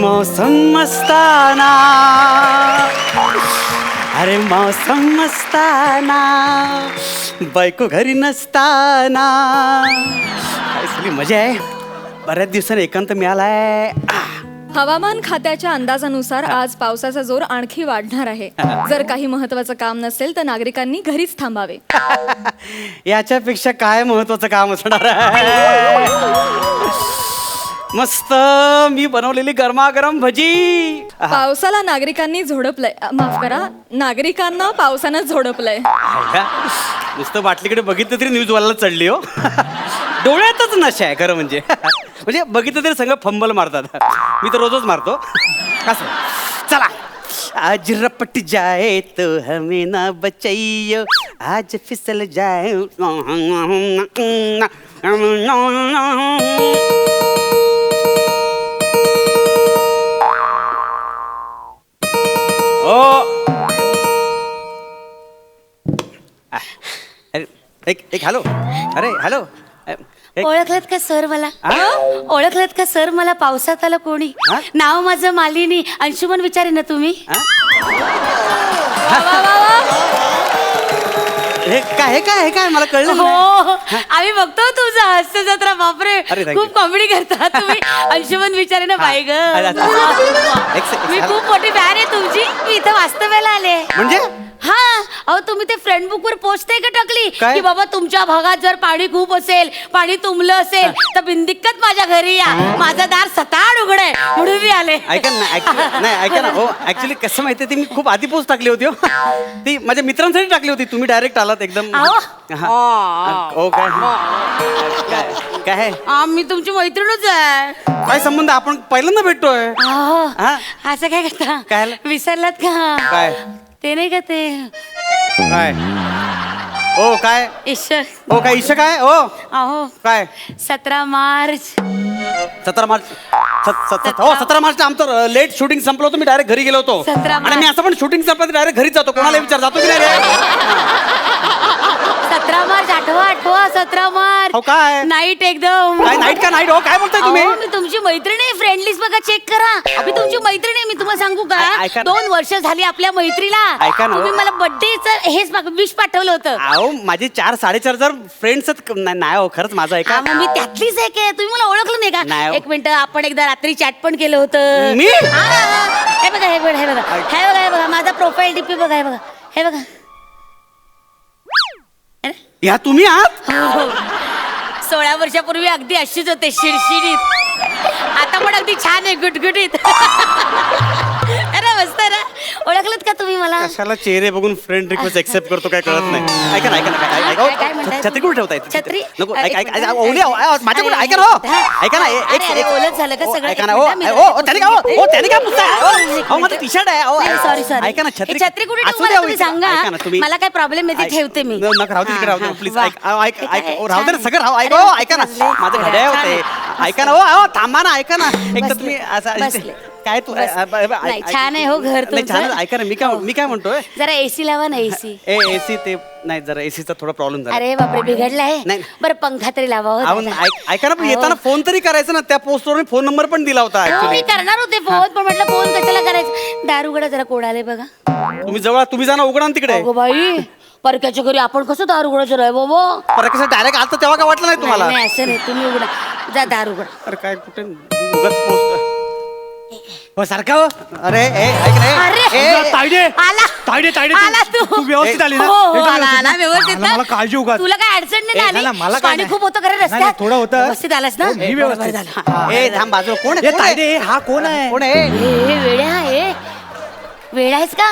मौसम मस्ताना. अरे मौसम मस्ताना. बायको घरी नसताना. काय सगळी मजा आहे. बऱ्याच दिवसांनी एकांत मिळालाय. आह, हवामान खात्याच्या अंदाजानुसार आज पावसाचा जोर आणखी वाढणार आहे. जर काही महत्वाचं काम नसेल तर नागरिकांनी घरीच थांबावे. याच्यापेक्षा काय महत्वाचं काम असणार आहे? मस्त मी बनवलेली गरमागरम भजी. आहा, पावसाला नागरिकांनी झोडपलंय. अ, माफ करा नागरिकांना पावसानं झोडपलंय. का? नुसतं बाटलीकडे बघितलं तरी न्यूज वाला चढली हो. डोळ्यातच नशा आहे खरं म्हणजे. म्हणजे बघितलं तरी सगळं फंबल मारतात. मी तर रोजच मारतो. असं. चला. आज रपट जाए तो हमें ना बचाइयो आज फिसल जाए ओ अरे एक एक हॅलो अरे हॅलो एक ओळखलत का सर मला? हा? ओळखलत का सर मला? पावसात आलं कोणी? हा? नाव माझं मालिनी. अंशुमन विचारे ना तुम्ही? हे काय हे काय हे काय? मला कळलं हो नाही. आम्ही बघतो तुझं हास्य जत्रा. बापरे. thank खूप you. कॉमेडी करता तुम्ही. अंशुमन विचारे ना बाई ग. अरे. एक मी खूप मोठी फॅन आहे तुमची. मी इथं वास्तव्याला आले. म्हणजे? हा. अहो तुम्ही ते फ्रेंड बुक वर पोस्ट नाही का टाकली? काय? की बाबा तुमच्या भागात जर पाणी खूप असेल पाणी तुंबलं असेल तर बिंदिक्कत माझ्या घरी या. माझं दार सताड उघडे म्हणून मी आले. ऐका ना actually- नाही ऐका ना. हो ऍक्च्युली कसं माहितीये ती मी खूप आधी पोस्ट टाकली होती हो. ती माझ्या मित्रांसाठी टाकली होती. तुम्ही डायरेक्ट आलात एकदम. अहो. हा. हो. काय? काय काय आहे? आ, मी तुमची मैत्रीणच आहे. काय संबंध? आपण पहिल्यांदा भेटतोय. अहो, हा? असं काय करता? काय झालं? विसरलात का? काय? ते नाही का ते? काय? हो काय? ईश्वर. हो काय इशा काय? हो अहो काय? सतरा मार्च. सतरा मार्च. सत- सत- सत- हो सतरा मार्चला आमचं लेट शूटिंग संपलं होतं मी डायरेक्ट घरी गेलो होतो. 17 आणि मी मार्च. असं पण शूटिंग संपलं डायरेक्ट घरीच जातो. कोणाला विचार जातो की नाही रे? सतरा मार्च आठवा आठवा सतरा मार्च. हो काय? नाईट एकदम. काय नाईट का नाईट हो काय बोलताय तुम्ही? अहो, मी तुमची मैत्रीण आहे फ्रेंड लिस्ट बघा चेक करा. मी तुमची मैत्रीण आहे मी तुम्हाला सांगू ऐ- का ना. दोन वर्ष झाली आपल्या मैत्रीला. ऐका ना. तुम्ही मला बर्थडेच हेच विश पाठवलं होतं. अहो माझे चार साडेचार हजार फ्रेंड्स नाही हो खरंच माझं आहे हा, का मग मी त्यातलीच एक आहे तुम्ही मला ओळखलं नाही नाही का हो. एक मिनिट आपण एकदा रात्री चॅट पण केलं होतं. मी? हा, हा, हा. हे बघा हे बघा हे बघा. हे बघा हे बघा माझा प्रोफाईल डीपी बघा हे बघा. हे बघा. या तुम्ही आहात? हो, सोळा वर्षापूर्वी अगदी अशीच होते शिरशिरीत. आता पण अगदी छान आहे गुटगुटीत. ना ओळखलत का तुम्ही मला कशाला चेहरे बघून फ्रेंड रिक्वेस्ट एक्सेप्ट करतो काय कळत नाही ऐका ना ऐका ना काय- ऐका काय- काय हो, म्हणताय? छत्री कुठे ठेवताय छत्री नको ऐका एक. ओली आहो, आहो, माझ्याकडे अरे, ऐका ना हो हा. ऐका ना ए- एक अरे, एक- ओलंच झालं का हो, सगळं? ऐका एक ना हो मिनिट, मी हो त्याने काय हो. हो, त्याने काय पुसताय एक हो. हो, माझं टी शर्ट आहे हो, सॉरी सॉरी ऐका ना छत्री छत्री कुठे असू ठेवू द्या, मला तुम्ही सांगा ऐका ना तुम्ही मला काय प्रॉब्लेम आहे ते ऐक- ठेवते मी न- नका राहू दे, तिकडे राहू दे हा, प्लीज हा, हे राहू दे ना सगळं राहू. ऐका हो ऐका ना. माझं घड्याळ. होते ऐका ना हो थांबा ना ऐका ना एक तर बसले. तुम्ही असं बसले. काय तू बस. नाही, छान आहे हो घर नाही, छान. आहे. ऐका ना मी काय मी काय म्हणतोय? जरा एसी लावा ना एसी ए एसी ते नाही जरा एसीचा थोडा प्रॉब्लेम झाला. अरे बापरे बिघडलाय नाही. बरं पंखा तरी लावा हो अहो, दादा. ऐक- ऐका ना पण. येताना फोन तरी करायचा ना त्या पोस्टवर मी फोन नंबर पण दिला होता हो, मी करणार होते फोन पण म्हटलं फोन कशाला करायचं? दार उघडा जरा कोण आले बघा. तुम्ही जवळ तुम्ही जाणं उघडा ना तिकडे. अगो बाई परक्याच्या घरी आपण कसं दार उघडायचं रे बाबा? पर कसं डायरेक्ट आता तेव्हा काय वाटलं नाही तुम्हाला? नाही, असं नाही. तुम्ही उघडा. जा दार उघडा अरे काय कुठे उगाच पोस्ट हो सारखा हो अरे ए ऐक रे अरे ए, तायडे आला तायडे तायडे तू- आला तू तू व्यवस्थित आली ना हो, हो, एकदम आला आला व्यवस्थित आला, ना? मला काळजी उगा तुला काय अडचण नाही ए, ना आली? मला काय पाणी नाही. खूप होतं खरं नाही, रस्त्यात नाही, थोडं होतं. व्यवस्थित आलास ना हो, मी व्यवस्थित. झालं. हा, ए थांब बाजू कोण आहे ए कोण आहे? तायडे हा कोण आहे कोण आहे. ए, वेड्या आहे वेळ आहेस का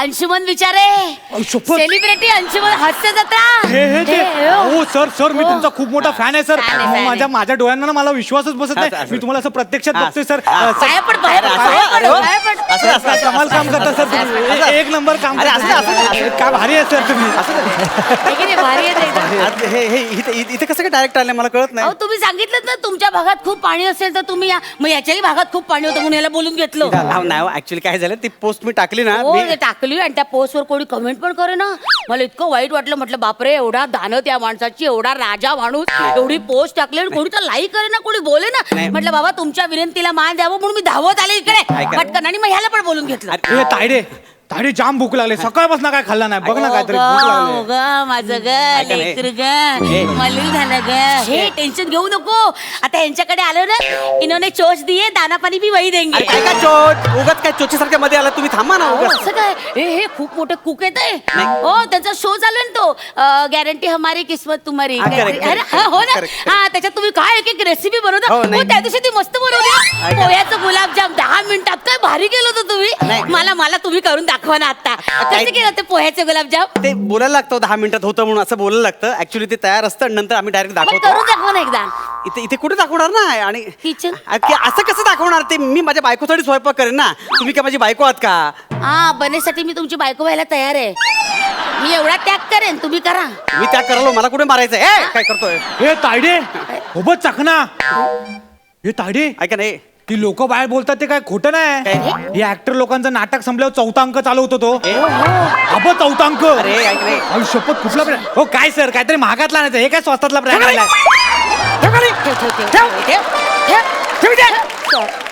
अंशुमन विचारे अहो, शपथ. सेलिब्रिटी अंशुमन हास्य जत्रा हे हे ते हे, हो. हो सर सर मी हो. तुमचा खूप मोठा फॅन आहे सर Fan आहे, fan आहे. माझ्या माझ्या डोळ्यांना ना मला विश्वासच बसत नाही. मी तुम्हाला असं प्रत्यक्षात हा, बघतोय सर हा. अ, सर, पाया पड पाया पड असं, पाया पड अरे वा. पाया पड असं, असं, काय असं, कमाल काम करता सर तुम्ही ए- एक नंबर काम अरे. असं. काय भारी आहे सर तुम्ही हे की नाही, भारी आहे ते एकदम. आज हे हे इथे इथे- इथे कसं काय डायरेक्ट आले मला कळत अहो नाही तुम्ही सांगितलं ना तुमच्या भागात खूप पाणी असेल तर तुम्ही या मग याच्याही भागात खूप पाणी होतं म्हणून याला बोलून घेतलं नाही ऍक्च्युली काय झालं ती पोस्ट मी मी टाकली ना हो मी ते टाकली आणि त्या पोस्टवर कोणी कमेंट पण करे ना. मला इतकं वाईट वाटलं म्हटलं बापरे एवढा दान त्या माणसाची एवढा राजा माणूस एवढी पोस्ट टाकली आणि कोणी तर लाईक करे ना कोणी बोले ना. नाही. म्हटलं बाबा तुमच्या विनंतीला मान द्यावं म्हणून मी धावत आले इकडे. ऐका. पटकन आणि मग ह्याला पण बोलून घेतलं. ए तायडे तायडे जाम भूक लागले. सकाळपासून काय खाल्ला नाही? बघ ना काहीतरी ग, भूक लागले. ग, माझं ग लेकर हे. ग मलिन झालं ग. हे टेन्शन घेऊ नको. आता यांच्याकडे आलो ना इन्होंने चोच दिए दाना पाणी भी वही देंगे. अरे काय काय चोच? उगाच काय चोचीसारख्या मध्ये आला हम उगाच असं काय? हे हे खूप मोठे कुक येत आहे हो त्यांचा शो चालू ना तो. गॅरंटी हमारी किस्मत तुम्हारी. हा, correct, काहीतरी. अरे, correct, हा, हो ना? correct. हा त्याच्यात तुम्ही काय एक एक रेसिपी बनवता? हो, हो नाही. त्या दिवशी ती मस्त बनवली हा. ऐका. पोह्याचं गुलाबजाम दहा मिनिटात काय भारी केलं होतं तुम्ही. नाही. मला मला तुम्ही करून दाखवा ना आता. काय- कसं केलं ते पोह्याचे गुलाबजाम? ते बोलायला लागतं दहा मिनिटात होतं म्हणून असं बोलायला लागतं. ऍक्च्युली ते तयार असतं आणि नंतर आम्ही डायरेक्ट मग दाखवतो. करून दाखवा ना एकदा. इथे इथे कुठे दाखवणार ना? आणि Kitchen? की असं कसं दाखवणार? ते मी माझ्या बायकोसाठी स्वयंपाक करेन ना. तुम्ही काय माझी बायको आहात का? हा बनेसाठी मी तुमची बायको व्हायला तयार आहे. मी एवढा त्याग करेन तुम्ही करा. मी त्या करालो मला कुठे मारायचं काय करतोय? हे तायडे सोबत चकना हे तायडे ऐका नाही ती लोक बाहेर बोलतात ते काय खोटं नाही? हे? ऍक्टर लोकांचं नाटक संपल्यावर चौथा अंक चालू होतो तो. अबो चौथा अंक अरे ऐक रे शपथ कुठला ब्रँड हो काय सर? काहीतरी महागातला आणायचं हे काय स्वस्तातला ब्रँड आलाय? ठेव ठेव ठेव ठेव.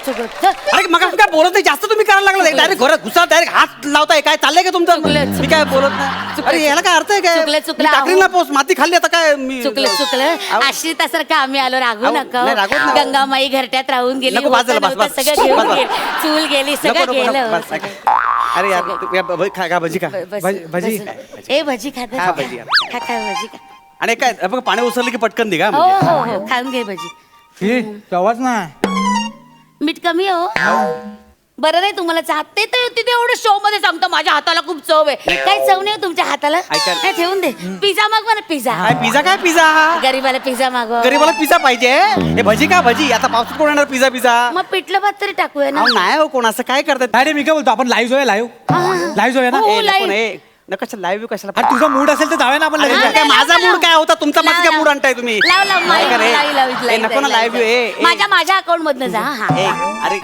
इथे. अरे मग काय बोलत नाही जास्त तुम्ही करायला लागला डायरेक्ट घरात घुसा डायरेक्ट हात लावताय काय चाललंय का तुमचं चुकलं, मी काय बोलत नाही चुकलं. अरे याला काय अर्थ आहे काय चुकलं, चुकलं, मी टाकली अहो. ना पोस्ट माती खाल्ली आता काय मी चुकलं चुकलं आश्रितासारखं आम्ही आलो रागू अहो, नका नाही, रागवत. नाही. गंगामाई घरट्यात राहून गेली नको, बाजूला, होतं बस, नव्हतं, बस. सगळं घेऊन बस, बस. गेली चूल गेली नको, सगळं नको, गेलं नको, बस, सगळं. अरे यार सगळं. तू- या भ- खा खा भजी खा बस, भजी- भजी बस. ए भजी हा, भजी. खा खा भजी खा आणि काय हे बघ पाणी उसरलं की पटकन दिगा हो हो हो. खाऊन घे भजी. हे तेव्हाच नाही मीठ कमी आहे हो. बरं नाही तुम्हाला चाहत ते तर तिथे एवढं शो मध्ये सांगतो माझ्या हाताला खूप चव आहे. काही चव नाही हो तुमच्या हाताला? ऐका. नाही, ठेवून दे. पिझ्झा मागवा ना पिझ्झा. काय पिझ्झा काय पिझ्झा? गरीबाला पिझ्झा मागवा. गरीबाला पिझ्झा पाहिजे हे. भजी का भजी? आता पावसात कोण येणार पिझ्झा पिझ्झा? मग पिठलं भात तरी टाकूया ना. अहो नाही हो कोण असं काय करतात? तायडे मी काय बोलतो आपण लाईव्ह जाऊया लाईव्ह हा, हा, हा. लाईव्ह जाऊया ना? हो, ए, नको live. ना, ए, नका कशाला लाईव्ह कशाला अरे तुझा मूड असेल तर जाऊया ना आपण अरे, लगेच काय लाव, माझा लाव, मूड काय होता तुमचा लाव, मध्ये काय लाव. मूड आणताय तुम्ही लाव लाव माई नाही का रे? लाव, लाव, ए, नको ना लाव, लाईव्ह लाव. माझ्या माझ्या अकाउंट मधनं जा हा हा. अरे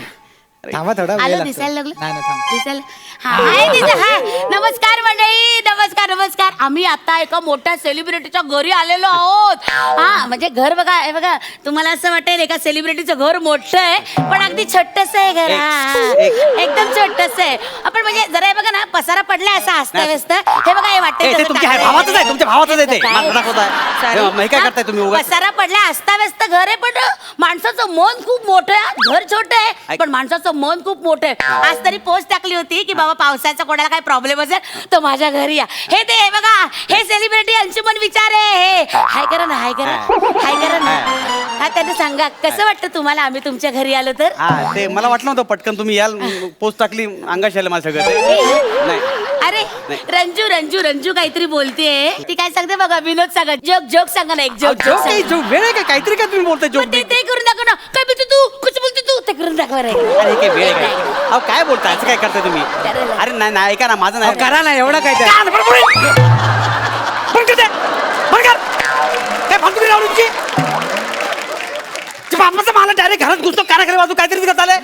थांबा थोडा वेळ आलं लागतो. दिसायला लागलं नाही नाही थांब दिसायला हा हाय दिसा हाय नमस्कार मंडळी नमस्कार नमस्कार आम्ही आता एका मोठ्या सेलिब्रिटीच्या घरी आलेलो आहोत हा म्हणजे घर बघा हे बघा तुम्हाला असं वाटेल एका सेलिब्रिटीचं घर मोठं आहे पण अगदी छोटस आहे घर हा. एक- एकदम छोटस आहे आपण म्हणजे जरा हे बघा ना पसारा पडलाय असा हसता व्यस्त हे बघा हे ए, ते तुमच्या टाकलंय. भावाचंच आहे, तुमच्या भावाचंच आहे ते. काय? मला दाखवताय. Sorry. हे, मग काय? करताय तुम्ही उगाच? पसारा पडलाय अस्ताव्यस्त घर आहे पण माणसाचं मन खूप मोठं आहे घर छोटं आहे ऐक. पण माणसाचं मन खूप मोठं आहे आज तरी पोस्ट टाकली होती की बाबा पावसाचा कोणाला काय प्रॉब्लेम असेल तर माझ्या घरी या हे ते हे बघा हे सेलिब्रिटी अंशुमन विचार आहे हे. हाय करा ना हाय करा हाय करा ना हा त्यांना सांगा कसं वाटतं तुम्हाला आम्ही तुमच्या घरी आलो तर? हा ते मला वाटलं नव्हतं पटकन तुम्ही याल पोस्ट टाकली अंगाश आलं माझ्या सगळं नाही. अरे रंजू रंजू रंजू काहीतरी बोलतेय. ती काय सांगते बघा विनोद सांगा जोक जोक सांगा ना एक जोक. जोक काही जो वेळ आहे का? काहीतरी काय तुम्ही बोलताय मग ते जोक ते करून दाखव ना. काय बोलते तू? कुछ बोलते तू? ते करून दाखवा रे. अरे काय वेळ आहे काय अहो काय बोलताय? असं काय करताय तुम्ही. अरे नाही नाही ऐका ना माझं नाही करा ना एवढा काय मला डायरेक्ट घरात घुसतो कानाखाली बाजू काहीतरी करत आलंय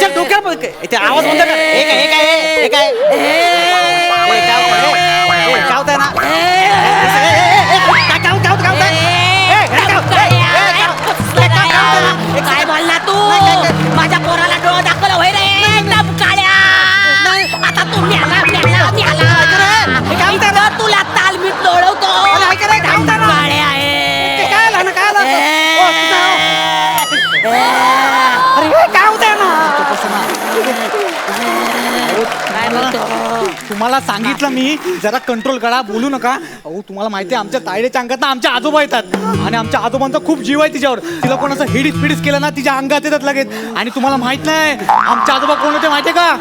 चल डोक्यात बघ. इथे आवाज बंद कर हे काय हे काय हे काय हे काय होतंय? हे, हे, काय होतंय ना तुम्हाला सांगितलं मी. जरा कंट्रोल करा बोलू नका. अहो तुम्हाला माहिती आहे आमच्या तायडेच्या अंगात ना आमच्या आजोबा येतात. आणि आमच्या आजोबांचा खूप जीव आहे तिच्यावर. तिला कोण असं हिडीस पिडीस केलं ना तिच्या अंगात येतात लगेच. आणि तुम्हाला माहीत नाही आमचे आजोबा कोण होते माहितीये का?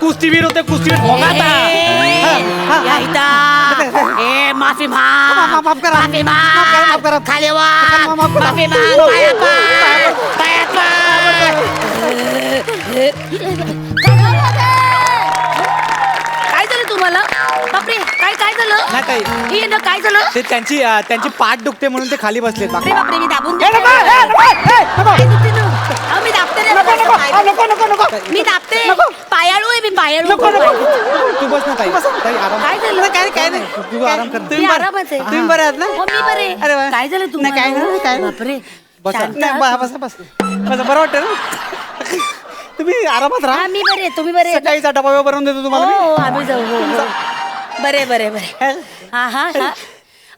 कुस्तीवीर होते कुस्तीवीर भोगाता. ए माफी माफ- माफ करा. माफी माफ करा, माफ करा. माग खाली माफ- माफ करा. माफी माग. पाया पड. पाया पड. काय झालं तुम्हाला? बापरे काय काय झालं? नाही काही. हे ना काय झालं? ते त्यांची अं, त्यांची पाठ दुखते म्हणून ते खाली बसलेत. बाकी अरे बापरे मी दाबून. काय दुखते ना? अहो, मी दाबते रे. मी दाबते. पायाळू आहे मी पायाळू. नको नको. तू बस ना ताई. ताई आराम काय झालं? काय काय नाही. तू- तू आराम कर. मी आरामात आहे. तुम्ही बरे आहात ना? हो मी बरे. अरे वा. काय झालं नाही, काय नाही, काय नाही. बापरे. बसा. शांत नाही, आहात? बस बस बस. बस बरं वाटतं ना? तुम्ही आरामात राहा. हा मी बरे आहे, तुम्ही बरे? सकाळीचा डबा बनवून देतो हो तुम्हाला मी. हो, आम्ही जाऊ हो हो. बरे बरे बरे. हा? हा हा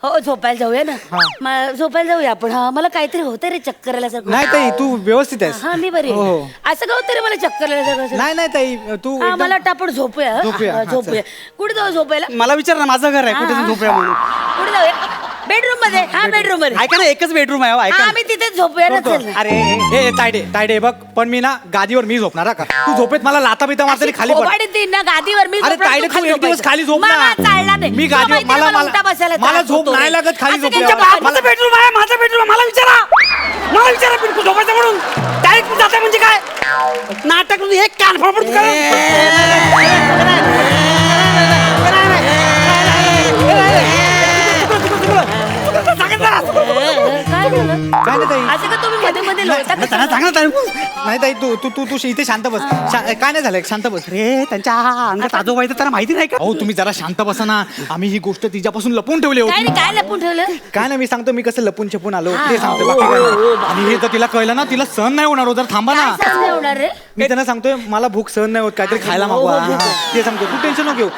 हो. झोपायला जाऊया ना? म- झोपायला जाऊया आपण. हा मला काहीतरी होतं रे चक्कर आल्यासारखं नाही ताई तू व्यवस्थित आहेस. हा मी बरी हो, आहे. हो. असं का होतं रे मला चक्कर आल्यासारखं नाही नाही ताई तू हा एकदम- मला वाटतं आपण झोपूया हं? झोपूया, हा, हा, झोपूया. कुठे जाऊ झोपायला? मला विचार ना माझं घर आहे. कुठे हा, झोपूया हा. म्हणून. कुठे जाऊया? बेडरूममध्ये हा बेडरूममध्ये ऐका ना एकच बेडरूम आहे हो, ऐका हा ना. आम्ही तिथेच झोपूया ना करतो. चल अरे हे हे, तायडे तायडे बघ पण मी ना गादीवर मी झोपणार हा का तू झोपेत मला लाता बिता मारतरी खाली पड ना गादीवर मी अरे झोपणार, तायडे तू तू एक दिवस झोपायचं. खाली झोप मला ना चालणार नाही मी तुला गादीवर माहिती आहे मला मला मला उलटा बसायला मला त्रास झोप होतो नाही. लागत खाली असं झोप माझं बेडरूम आहे माझं बेडरूम मला विचारा मला विचारा बिलकुल झोपायचं म्हणून डायरेक्ट जाते म्हणजे काय नाटक म्हणजे एक कान फडफड काय झालं? काय नाही ताई. असं का तुम्ही मध्ये मध्ये लोळता का? नाही ताई तू तू तू तू इथे शांत बस. शा- काय नाही झालं शांत बस. रे त्यांच्या अंगात आजोबा आहे तर त्यांना माहिती नाही का? अहो तुम्ही जरा शांत बसा ना. आम्ही ही गोष्ट तिच्यापासून लपून ठेवली काय होती रे काय लपून ठेवलं? काय नाही मी सांगतो मी कसं लपून छपून आलो. ते सांगतो बाकी काय नाही. आणि हे तर तिला कळलं ना तिला सहन नाही होणार हो जर थांबा ना. काय सांगते होणार रे? मी त्यांना सांगतोय मला भूक सहन नाही होत काहीतरी खायला हो, मागवा. हो, हा, ते सांगतो तू टेन्शन नको घेऊ.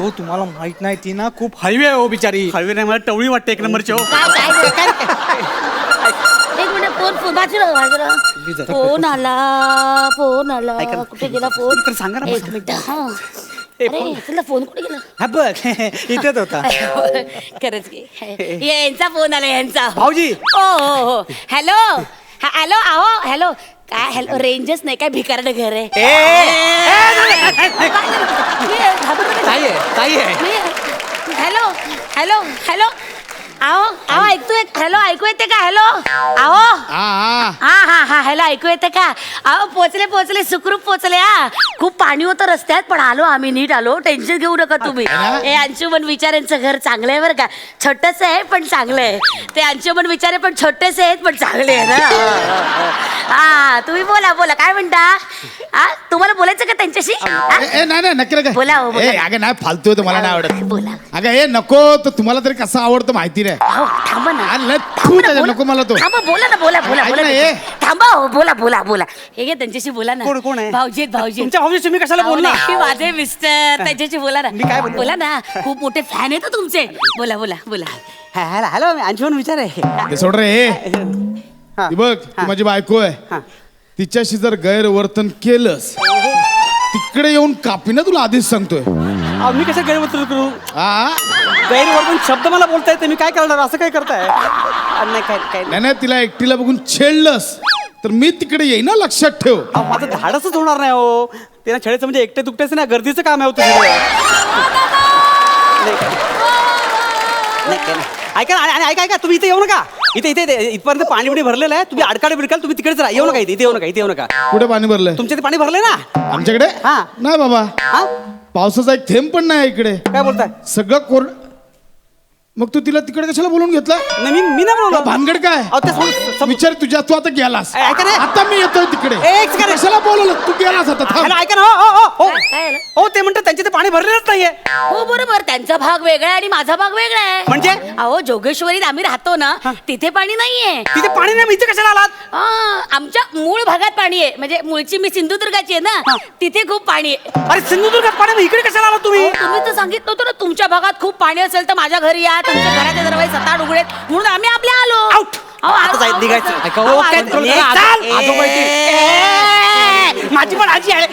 हो तुम्हाला माहीत नाही ती ना खूप हळवी आहे हो बिचारी. हळवी नाही मला टवळी वाटते एक नंबरची हो. काय? काय काय? एक मिनिट फोन फोन बाजूला फोन आला फोन आला. कुठे गेला फोन तर सांगा ना एक मिनिट हा अरे तुला फोन कुठे गेला हा बघ इथेच होता खरंच की हे यांचा फोन आला यांचा भाऊजी हो हो हो हॅलो हा हॅलो आहो हॅलो काय हॅलो रेंजच नाही काय भिकारड घर आहे हॅलो हॅलो हॅलो आहो आहो ऐकतोय हॅलो ऐकू येते का? हॅलो? आहो? हा हा हा. हॅलो ऐकू येते का? अहो पोचले पोचले सुखरूप पोचले हा. खूप पाणी होतं रस्त्यात पण आलो आम्ही नीट आलो. टेन्शन घेऊ नका तुम्ही. हे अंशुमन विचार यांचं घर चांगलं आहे बरं का? छोटस आहे पण चांगलं आहे. ते अंशुमन विचारे पण छोटेसे आहेत पण चांगले आहे ना हा तुम्ही बोला बोला. काय म्हणता? हा तुम्हाला बोलायचं का त्यांच्याशी? हा? ए, ए, नाही नाही नक्की नका. बोला, हो, बोला. ए अगं नाही फालतू आहे, तुम्हाला नाही आवडत. बोला. अगं हे नको तर तुम्हाला तरी कसं आवडतं माहिती नाही. अहो थांबा ना. अरे लय. नको मला तो. थांबा बोला ना बोला बोला ऐक बोला ना, त्यांच्याशी. ए. थांबा हो. बोला बोला बोला. हे घे त्यांच्याशी बोला ना. कोण- कोण आहे? भाऊजी आहेत, भाऊजी आहेत. तुमच्या भाऊजी तुम्ही कशाला बोलला नाही, माझे मिस्टर त्यांच्याशी बोला ना. मी काय बोललो? बोला ना. खूप मोठे फॅन आहेत हो तुमचे. बोला बोला बोला. हॅलो हॅलो अंशुमन विचार आहे. ते सोड रे. हे. हा. ती बघ ती माझी बायको हा. आहे तिच्याशी जर गैरवर्तन केलंस तिकडे येऊन कापी ना तुला आधीच सांगतोय. अहो, मी कसं गैरवर्तन करू? हा गैरवर्तन शब्द मला बोलता येते मी काय करणार? असं काय करताय? अरे नाही काय काय नाही. नाही नाही तिला एकटीला बघून छेडलंस. तर मी तिकडे येईन ना लक्षात ठेव. अहो, माझं धाडसच होणार नाही हो ते ना छळेचं म्हणजे एकटे दुकटेच ना गर्दीचं काम आहे हो तुझं. नाही काय- नाही, काय नाही. ऐका ना आणि- आणि ऐका ऐका तुम्ही इथे येऊ नका. इथे इथे इथे- इथपर्यंत पाणी बिणी भरलेलं आहे. तुम्ही अडकाडे बिडकाल तुम्ही तिकडेच राहा. येऊ नका इथे इथे येऊ नका इथे येऊ नका. कुठे पाणी भरलंय? तुमच्या इथे पाणी भरलंय ना. आमच्याकडे? हा. नाही बाबा. हा? पावसाचा एक थेंब पण नाही इकडे. काय बोलताय? सगळं कोरड मग तू तिला तिकडे कशाला बोलून घेतलं? नाही मी मी नाही बोललो. भानगड काय? अहो, ते सोड- सम- विचार तुझ्या तू आता गेलास. ऐका ना. आता मी येतोय तिकडे. एक second. कशाला बोलवलं? तू गेलास आता थांब. हॅलो ऐका ना हो, हो, हो, काय- काय झालं? हो हो ते म्हणतात त्यांचे ते पाणी भरलेलंच नाहीये. हो बरोबर. त्यांचा भाग वेगळा आहे आणि माझा भाग वेगळा आहे. म्हणजे? अहो जोगेश्वरीत आम्ही राहतो ना तिथे पाणी नाहीये. तिथे पाणी नाही मी इथे कशाला आलात? हा, आमच्या मूळ भागात पाणी आहे. म्हणजे मूळची मी सिंधुदुर्गाची आहे ना तिथे खूप पाणी आहे. अरे सिंधुदुर्गात पाणी मग इकडे कशाला आलात तुम्ही? अहो, तुम्ही तर सांगितलं होतं ना तुमच्या भागात खूप पाणी असेल तर माझ्या घरी या तुमच्या घराच्या दरवाजे उघडेत म्हणून आम्ही आपल्या आलो आउट अहो, आता आलो, जायचं आलो, निघायचं आलो. ऐका, अहो, काय आलो. चाल. ए, चाल. आजोबा ए, माझी पण आजी आहे